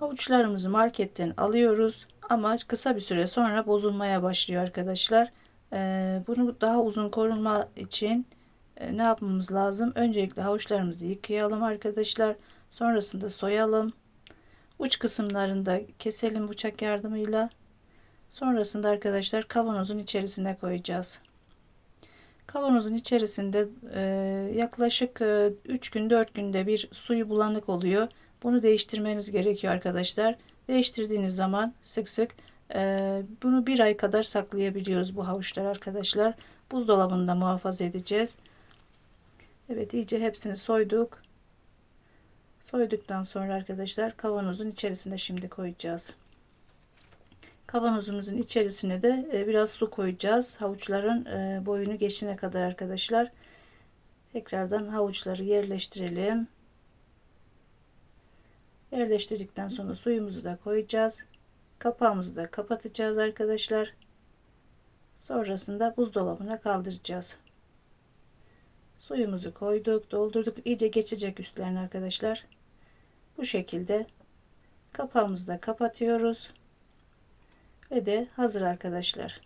Havuçlarımızı marketten alıyoruz ama kısa bir süre sonra bozulmaya başlıyor arkadaşlar. Ee, bunu daha uzun korunma için e, ne yapmamız lazım? Öncelikle havuçlarımızı yıkayalım arkadaşlar. Sonrasında soyalım. Uç kısımlarını da keselim bıçak yardımıyla. Sonrasında arkadaşlar kavanozun içerisine koyacağız. Kavanozun içerisinde e, yaklaşık e, 3 gün 4 günde bir suyu bulanık oluyor. Bunu değiştirmeniz gerekiyor arkadaşlar. Değiştirdiğiniz zaman sık sık e, bunu bir ay kadar saklayabiliyoruz bu havuçlar arkadaşlar. Buzdolabında muhafaza edeceğiz. Evet iyice hepsini soyduk. Soyduktan sonra arkadaşlar kavanozun içerisine şimdi koyacağız. Kavanozumuzun içerisine de e, biraz su koyacağız. Havuçların e, boyunu geçene kadar arkadaşlar. Tekrardan havuçları yerleştirelim. Yerleştirdikten sonra suyumuzu da koyacağız. Kapağımızı da kapatacağız arkadaşlar. Sonrasında buzdolabına kaldıracağız. Suyumuzu koyduk, doldurduk. İyice geçecek üstlerine arkadaşlar. Bu şekilde kapağımızı da kapatıyoruz. Ve de hazır arkadaşlar.